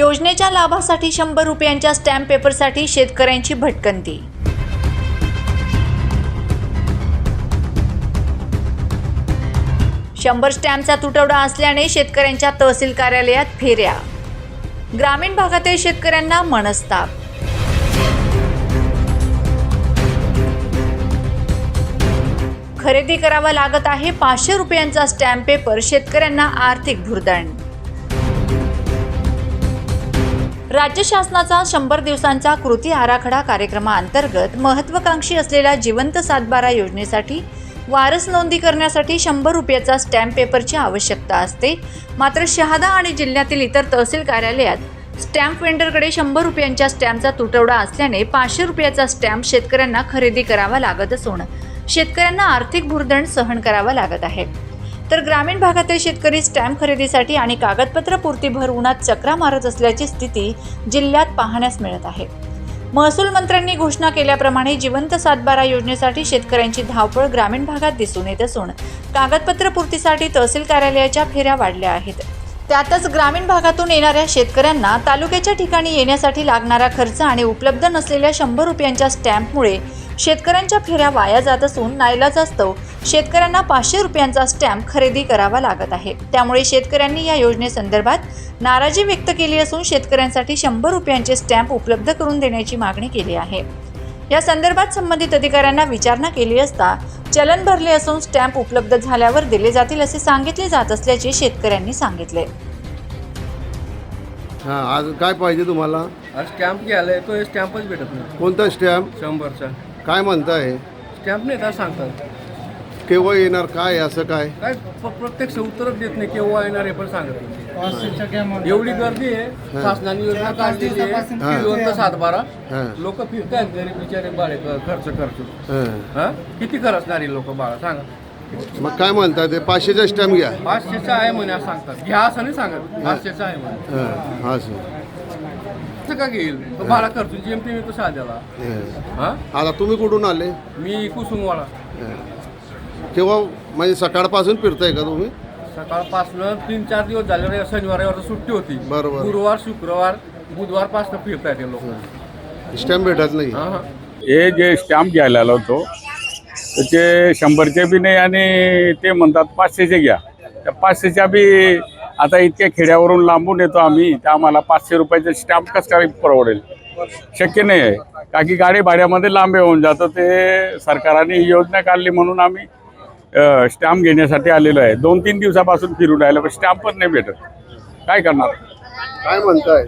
योजनेच्या लाभासाठी शंभर रुपयांच्या स्टॅम्प पेपरसाठी शेतकऱ्यांची भटकंती. शंभर स्टॅम्पचा तुटवडा असल्याने शेतकऱ्यांच्या तहसील कार्यालयात फेऱ्या. ग्रामीण भागातील शेतकऱ्यांना मनस्ताप. खरेदी करावा लागत आहे पाचशे रुपयांचा स्टॅम्प पेपर शेतकऱ्यांना आर्थिक भुर्दण राज्य शासनाचा शंभर दिवसांचा कृती आराखडा कार्यक्रमाअंतर्गत महत्वाकांक्षी असलेल्या जिवंत सातबारा योजनेसाठी वारस नोंदी करण्यासाठी शंभर रुपयाचा स्टॅम्प पेपरची आवश्यकता असते. मात्र शहादा आणि जिल्ह्यातील इतर तहसील कार्यालयात स्टॅम्प वेंडरकडे शंभर रुपयांच्या स्टॅम्पचा तुटवडा असल्याने पाचशे रुपयाचा स्टॅम्प शेतकऱ्यांना खरेदी करावा लागत असून शेतकऱ्यांना आर्थिक भुर्दण सहन करावा लागत आहे. तर ग्रामीण भागातील शेतकरी स्टॅम्प खरेदीसाठी आणि कागदपत्र पूर्ती भर उन्हात चक्रा मारत असल्याची स्थिती जिल्ह्यात पाहण्यास मिळत आहे. महसूल मंत्र्यांनी घोषणा केल्याप्रमाणे जिवंत सातबारा योजनेसाठी शेतकऱ्यांची धावपळ ग्रामीण भागात दिसून येत असून कागदपत्र पूर्तीसाठी तहसील कार्यालयाच्या फेऱ्या वाढल्या आहेत. त्यातच ग्रामीण भागातून येणाऱ्या शेतकऱ्यांना तालुक्याच्या ठिकाणी येण्यासाठी लागणारा खर्च आणि उपलब्ध नसलेल्या शंभर रुपयांच्या स्टॅम्पमुळे शेतकऱ्यांच्या फेऱ्या वाया जात असून नाईलाजास्तव शेतकऱ्यांना पाचशे रुपयांचा स्टॅम्प खरेदी करावा लागत आहे. त्यामुळे शेतकऱ्यांनी या योजनेसंदर्भात नाराजी व्यक्त केली असून शेतकऱ्यांसाठी शंभर रुपयांचे स्टॅम्प उपलब्ध करून देण्याची मागणी केली आहे. या संदर्भात संबंधित अधिकाऱ्यांना विचारणा केली असता चलन भरले असून स्टॅम्प उपलब्ध झाल्यावर दिले जातील असे सांगितले जात असल्याचे शेतकऱ्यांनी सांगितले. हां आज काय पाहिजे तुम्हाला? आज स्टॅम्प घ्यायला येतो स्टॅम्पच भेटत नाही. कोणता स्टॅम्प? शंभरचा. काय म्हणताय? स्टॅम्प नाही तर सांगतात. केव्हा येणार काय असं काय? काय प- प्रत्यक्ष उत्तरच देत नाही केव्हा येणार हे पण सांगत नाही. एवढी गर्दी आहे शासनाने योजना काढलेली आहे. जिवंत सातबारा हां. लोक फिरतात गरीब बिचारे बाळे क- खर्च करतो. हां. हा? किती खर्चणारी लोक बाळा सांगा. मग काय म्हणताय ते? पाचशेचा स्टॅम्प घ्या. पाचशेचा आहे म्हणे असं सांगतात. घ्या असं नाही सांगत. पाचशेचा आहे म्हणे. हां हां सर असं का घेईल? तो बाळा खर्च जेमतेम येतो साध्याला. हां. हा? आता तुम्ही कुठून आले? मी कुसुमवाडा. हां. केव्हा म्हणजे सकाळपासून फिरताय का तुम्ही? सकाळपासनं तीन चार दिवस झाले शनिवार रविवार सुट्टी होती. बरोबर. गुरुवार शुक्रवार बुधवारपासून फिरताय ते लोक. स्टॅम्प भेटत नाही. हा हा. हे जे स्टॅम्प घ्यायला आलो होतो त्याचे शंभरचे बी नाही आणि ते म्हणतात पाचशेचे घ्या. त्या पाचशेच्या बी आता इतक्या खेड्यावरून लांबून येतो आम्ही तर आम्हाला पाचशे रुपयाचे स्टॅम्प कसं काय परवडेल? शक्य नाही आहे. का की गाडी भाड्यामध्ये लांब येऊन जातं ते सरकारने ही योजना काढली म्हणून आम्ही स्टॅम्प घेण्यासाठी आलेलो आहे. दोन तीन दिवसापासून फिरून राहिलो पण स्टॅम्प पण नाही भेटत. काय करणार? काय म्हणताय?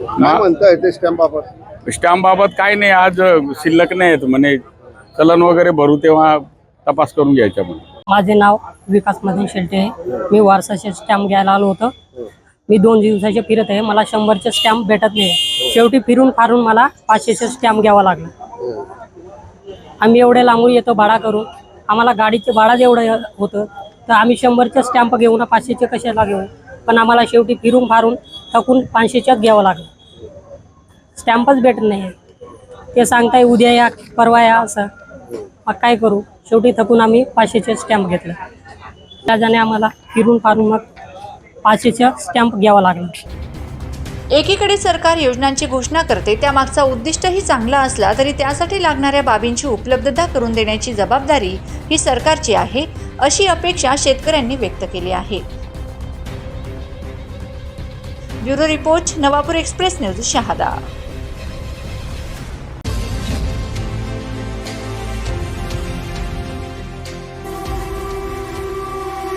काय म्हणताय ते स्टॅम्प बाबत? स्टॅम्प बाबत काय नाही. आज शिल्लक नाही आहेत म्हणे. चलन वगैरे भरू तेव्हा तपास करून घ्यायचा म्हणे. माझे नाव विकास मदन शेट्टे आहे. मी वारसाचे स्टॅम्प घ्यायला आलो होतो. मी दोन दिवसाचे फिरत आहे. मला शंभरचे स्टॅम्प भेटत नाही. शेवटी फिरून फारून मला पाचशेचे स्टॅम्प घ्यावा लागला. आम्ही एवढे लांबून येतो भाडा करून. आम्हाला गाडीचे भाडा जेवढं होतं तर आम्ही शंभरच्या स्टॅम्प घेऊ ना पाचशेचे कशाला घेऊ? पण आम्हाला शेवटी फिरून फारून थकून पाचशेच्याच घ्यावं लागलं. स्टॅम्पच भेटत नाही. ते सांगताय उद्या या परवा या असं. मग काय करू? शेवटी थकून आम्ही पाचशेचे स्टॅम्प घेतले. त्याच्याने आम्हाला फिरून फारून मग पाचशेचा स्टॅम्प घ्यावा लागला. एकीकडे सरकार योजनांची घोषणा करते त्यामागचा उद्दिष्टही चांगला असला तरी त्यासाठी लागणाऱ्या बाबींची उपलब्धता करून देण्याची जबाबदारी ही सरकारची आहे अशी अपेक्षा शेतकऱ्यांनी व्यक्त केली आहे. Bureau report Navapur express news Shahada.